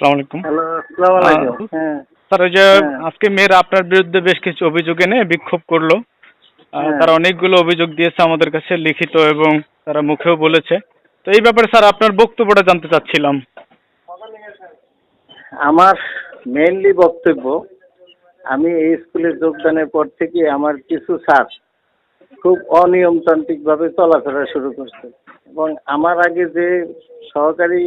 আসসালামু আলাইকুম। হ্যালো আসসালামু আলাইকুম। হ্যাঁ। স্যার ওই যে হ্যাঁ। আজকে মেয়েরা আপনার বিরুদ্ধে বেশ কিছু অভিযোগ এনে বিক্ষোভ করল। হ্যাঁ। তারা অনেকগুলো অভিযোগ দিয়েছে আমাদের কাছে লিখিত এবং তারা মুখেও বলেছে। তো এই ব্যাপারে স্যার আপনার বক্তব্যটা জানতে চাচ্ছিলাম। আমার মেইনলি বক্তব্য আমি এই স্কুলে যোগদানের পর থেকে আমার কিছু স্যার খুব অনিয়মতান্ত্রিকভাবে চলাফেরা শুরু করছে। এবং আমার আগে যে সহকারী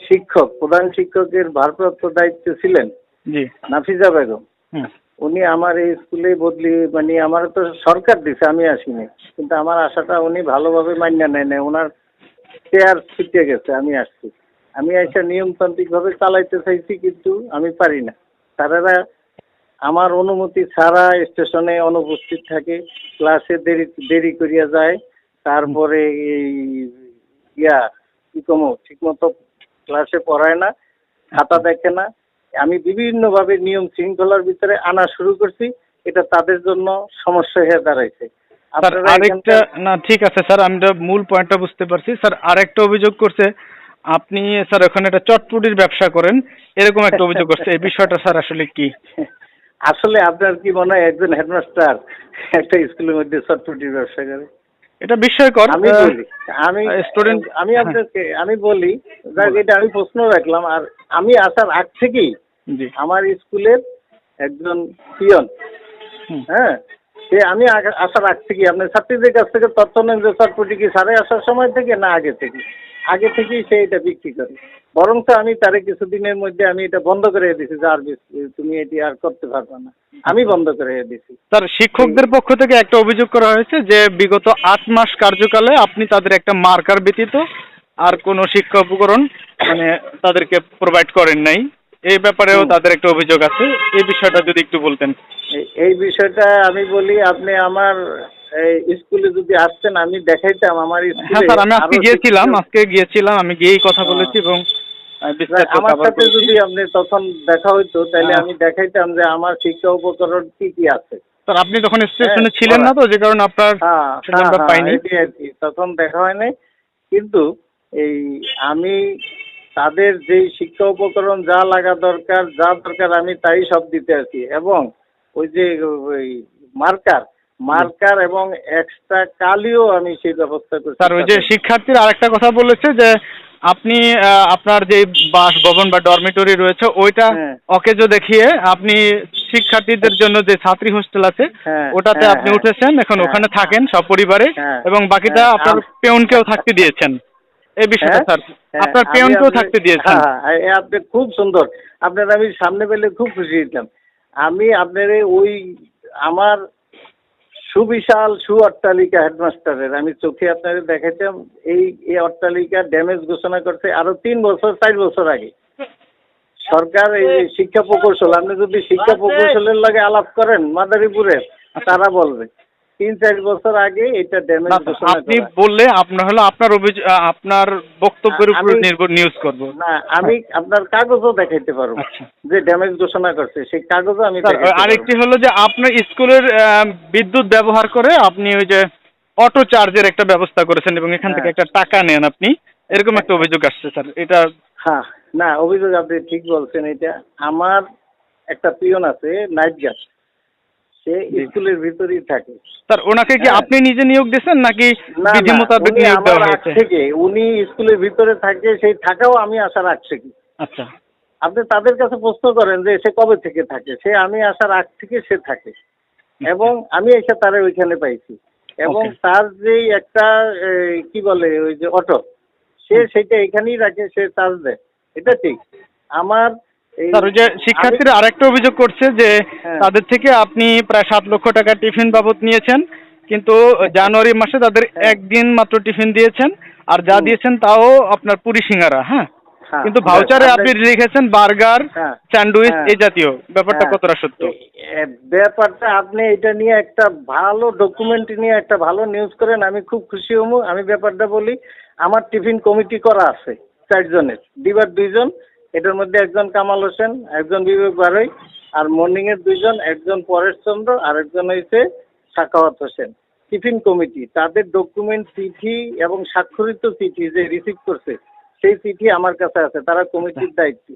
শিক্ষক প্রধান শিক্ষকের ভারপ্রাপ্ত দায়িত্ব ছিলেন জি। নাফিজা বেগম। উনি আমার এই স্কুলে বদলি মানে আমার তো সরকার দিছে আমি আসিনি। কিন্তু আমার আশাটা উনি ভালোভাবে মান্য নেয় না ওনার চেয়ার ছিটে গেছে আমি আসছি। আমি একটা নিয়মতান্ত্রিকভাবে চালাইতে চাইছি কিন্তু আমি পারি না। তারা আমার অনুমতি ছাড়া স্টেশনে অনুপস্থিত থাকে ক্লাসে দেরি দেরি করিয়া যায়। তারপরে এই ইয়া কি কমো ঠিকমতো ক্লাসে পড়ায় না খাতা দেখে না। আমি বিভিন্নভাবে নিয়ম শৃঙ্খলার ভিতরে আনা শুরু করছি এটা তাদের জন্য সমস্যা হয়ে দাঁড়াইছে। আরেকটা না ঠিক আছে স্যার আমি মূল পয়েন্টটা বুঝতে পারছি। স্যার আরেকটা অভিযোগ করছে আপনি স্যার ওখানে একটা চটপুটির ব্যবসা করেন এরকম একটা অভিযোগ করছে। এই বিষয়টা স্যার আসলে কি? আসলে আপনার কি মনে হয় একজন হেডমাস্টার একটা স্কুলের মধ্যে চটপটির ব্যবসা করে? এটা বিস্ময়কর। আমি বলি আমি স্টুডেন্ট আমি আপনাকে আমি বলি এটা আমি প্রশ্ন রাখলাম আর আমি আসার আগ থেকেই আমার স্কুলের একজন পিয়ন হ্যাঁ সে আমি আসার আগ থেকে আপনার ছাত্রীদের কাছ থেকে তথ্য নেন যে চটপটি কি সারে আসার সময় থেকে না আগে থেকে? আগে থেকেই সে এটা বিক্রি করে। বরং তো আমি তারে কিছুদিনের মধ্যে আমি এটা বন্ধ করে দিয়েছি যে আর তুমি এটি আর করতে পারবে না। আমি বন্ধ করে দিয়েছি। স্যার, শিক্ষকদের পক্ষ থেকে একটা অভিযোগ করা হয়েছে যে বিগত আট মাস কার্যকালে আপনি তাদের একটা মার্কার ব্যতীত আর কোনো শিক্ষা উপকরণ মানে তাদেরকে প্রোভাইড করেন নাই। এই ব্যাপারেও তাদের একটা অভিযোগ আছে। এই বিষয়টা যদি একটু বলতেন। এই- বিষয়টা আমি বলি আপনি আমার এই স্কুলে যদি আসতেন আমি দেখাইতাম আমার হ্যাঁ স্কুলে স্যার আমি আজকে গিয়েছিলাম আজকে গিয়েছিলাম আমি গিয়েই কথা হ্যাঁ। বলেছি এবং আমার সাথে যদি আপনি তখন দেখা হইতো তাহলে হ্যাঁ। আমি দেখাইতাম যে আমার শিক্ষা উপকরণ কি কি আছে। স্যার আপনি তখন স্টেশনে হ্যাঁ, ছিলেন না তো যে কারণে আপনার হ্যাঁ, পাইনি। তখন দেখা হয়নি। কিন্তু এই আমি তাদের যেই শিক্ষা উপকরণ যা লাগা দরকার যা দরকার আমি তাই সব দিতে আছি এবং ওই যে ওই মার্কার মার্কার এবং এক্সট্রা কালিও আমি সেই ব্যবস্থা করছি স্যার ওই যে শিক্ষার্থীর আরেকটা কথা বলেছে যে আপনি আপনার যে বাস ভবন বা ডরমিটরি রয়েছে ওইটা হ্যাঁ। অকেজ দেখিয়ে আপনি শিক্ষার্থীদের জন্য যে ছাত্রী হোস্টেল আছে হ্যাঁ, ওটাতে হ্যাঁ, আপনি। উঠেছেন এখন ওখানে থাকেন সপরিবারে এবং বাকিটা আপনার পেউনকেও থাকতে দিয়েছেন এই বিষয়টা হ্যাঁ? স্যার। হ্যাঁ, আপনার আমি পেউনকেও থাকতে দিয়েছেন। হ্যাঁ, আপনি খুব সুন্দর। আপনার আমি সামনে পেলে খুব খুশি হইতাম। আমি আপনার এই ওই আমার সুবিশাল সু অট্টালিকা হেডমাস্টারের আমি চোখে আপনাদের দেখাইতাম এই এই অট্টালিকা ড্যামেজ ঘোষণা করছে আরও তিন বছর চার বছর আগে। সরকার এই শিক্ষা প্রকৌশল আপনি যদি শিক্ষা প্রকৌশলের লাগে আলাপ করেন মাদারীপুরে তারা বলবে। তিন চার বছর আগে এটা ড্যামেজ আপনি বললে আপনার হলো আপনার অভিযোগ আপনার বক্তব্যের উপর নির্ভর নিউজ করব। না আমি আপনার কাগজও দেখাইতে পারব আচ্ছা। যে ড্যামেজ ঘোষণা করছে সেই কাগজও আমি আরেকটি হলো যে আপনার স্কুলের বিদ্যুৎ ব্যবহার করে আপনি ওই যে অটো চার্জের একটা ব্যবস্থা করেছেন এবং এখান থেকে হ্যাঁ। একটা টাকা নেন আপনি। এরকম একটা অভিযোগ আসছে স্যার। এটা হ্যাঁ না অভিযোগ আপনি ঠিক বলছেন এটা আমার একটা পিয়ন আছে নাইট গার্ড সে স্কুলের ভিতরেই থাকে। স্যার ওনাকে কি হ্যাঁ। আপনি নিজে নিয়োগ দিয়েছেন নাকি বিধি মোতাবেক নিয়োগ দেওয়া হয়েছে? থেকে উনি স্কুলের ভিতরে থাকে সেই থাকাও আমি আগ থেকে। আচ্ছা। আপনি তাদের কাছে প্রশ্ন করেন যে সে কবে থেকে থাকে? সে আমি আসার আগ থেকে সে থাকে। এবং আমি এসে তারে ওইখানে পাইছি। এবং তার যে একটা কি বলে ওই যে অটো সে সেটা এখানেই রাখে সে চার্জ দেয়। এটা ঠিক। আমার স্যার ওই যে শিক্ষার্থীরা আরেকটা অভিযোগ করছে যে হ্যাঁ। তাদের থেকে আপনি প্রায় সাত লক্ষ টাকা টিফিন বাবদ নিয়েছেন কিন্তু জানুয়ারি মাসে তাদের হ্যাঁ। একদিন মাত্র টিফিন দিয়েছেন আর যা দিয়েছেন তাও আপনার পুরি সিঙ্গারা হ্যাঁ হ্যাঁ, কিন্তু ভাউচারে আপনি লিখেছেন বার্গার স্যান্ডউইচ। এই জাতীয় ব্যাপারটা। কতটা সত্য ব্যাপারটা আপনি এটা নিয়ে একটা ভালো ডকুমেন্ট নিয়ে একটা ভালো নিউজ করেন আমি খুব খুশি হব আমি ব্যাপারটা বলি আমার টিফিন কমিটি করা আছে চারজনের দিবার দুইজন এটার মধ্যে একজন কামাল হোসেন একজন বিবেক বারই আর মর্নিং এর দুইজন একজন পরেশ চন্দ্র আর একজন হয়েছে সাখাওয়াত হোসেন। টিফিন কমিটি তাদের ডকুমেন্ট চিঠি এবং স্বাক্ষরিত চিঠি যে রিসিভ করছে সেই চিঠি আমার কাছে আছে তারা কমিটির দায়িত্ব।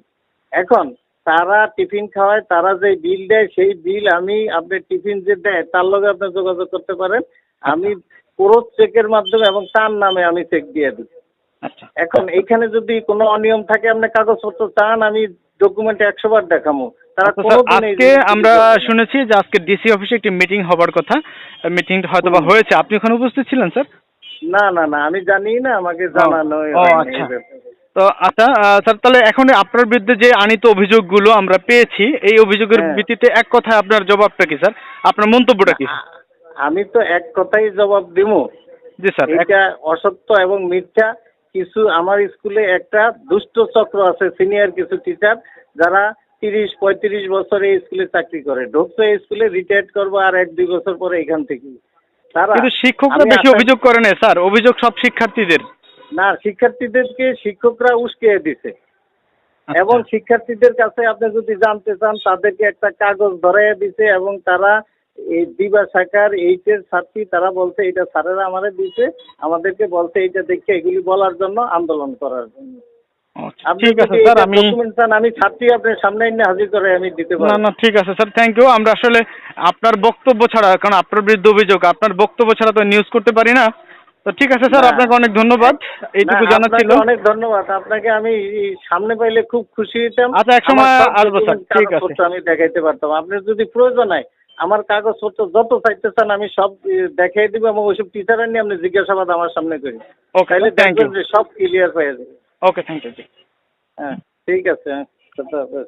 এখন তারা টিফিন খাওয়ায় তারা যে বিল দেয় সেই বিল আমি আপনার টিফিন যে দেয় তার লগে আপনি যোগাযোগ করতে পারেন। আমি পুরো চেকের মাধ্যমে এবং তার নামে আমি চেক দিয়ে দিই আচ্ছা এখন এইখানে যদি কোনো অনিয়ম থাকে আপনি কাগজপত্র চান আমি ডকুমেন্ট একশো বার দেখামো আচ্ছা, আজকে আমরা শুনেছি যে আজকে ডিসি অফিসে একটি মিটিং হবার কথা। মিটিং হয়তো বা হয়েছে। আপনি ওখানে উপস্থিত ছিলেন স্যার? না না না আমি জানি না আমাকে জানানো আচ্ছা। তো আচ্ছা স্যার তাহলে এখন আপনার বিরুদ্ধে যে আনিত অভিযোগগুলো আমরা পেয়েছি এই অভিযোগের হ্যাঁ। ভিত্তিতে এক কথায় আপনার জবাবটা কি স্যার? আপনার মন্তব্যটা কি? আমি তো এক কথাই জবাব দিব। জি স্যার এটা অসত্য এবং মিথ্যা। কিছু আমার স্কুলে একটা দুষ্ট চক্র আছে সিনিয়র কিছু টিচার যারা তিরিশ পঁয়ত্রিশ বছর এই স্কুলে চাকরি করে। ঢুকছে স্কুলে রিটায়ার্ড করব আর এক দুই বছর পরে এখান থেকে। তারা কিন্তু শিক্ষকরা বেশি অভিযোগ করে না স্যার। অভিযোগ সব শিক্ষার্থীদের। না শিক্ষার্থীদেরকে শিক্ষকরা উস্কিয়ে দিছে। আচ্ছা। এবং শিক্ষার্থীদের কাছে আপনি যদি জানতে চান তাদেরকে একটা কাগজ ধরাইয়া দিছে এবং তারা এই দিবা শাখার এইচের ছাত্রী তারা বলছে এটা স্যারেরা আমাদের দিছে আমাদেরকে বলছে এটা দেখে এগুলি বলার জন্য আন্দোলন করার জন্য। আচ্ছা, ঠিক আছে স্যার আমি আমি ছাত্রী আপনার সামনে এনে হাজির করে আমি দিতে পারব। না ঠিক আছে স্যার থ্যাংক ইউ আমরা আসলে আপনার বক্তব্য ছাড়া কারণ আপনার বিরুদ্ধে অভিযোগ আপনার বক্তব্য ছাড়া তো নিউজ করতে পারি না। তো ঠিক আছে স্যার আপনাকে অনেক ধন্যবাদ এইটুকু না, জানা ছিল। অনেক ধন্যবাদ আপনাকে আমি সামনে পাইলে খুব খুশি হইতাম। আচ্ছা, এক সময় আসব, স্যার। ঠিক আছে। আমি দেখাইতে পারতাম। আপনার যদি প্রয়োজন হয় আমার কাগজপত্র যত চাইতে চান আমি সব দেখাই দিব এবং ওইসব টিচারের নিয়ে আপনি জিজ্ঞাসাবাদ আমার সামনে করি ওকে তাহলে থ্যাংক ইউ সব ক্লিয়ার হয়ে যাবে। ওকে থ্যাংক ইউ হ্যাঁ ঠিক আছে হ্যাঁ, কথা হবে।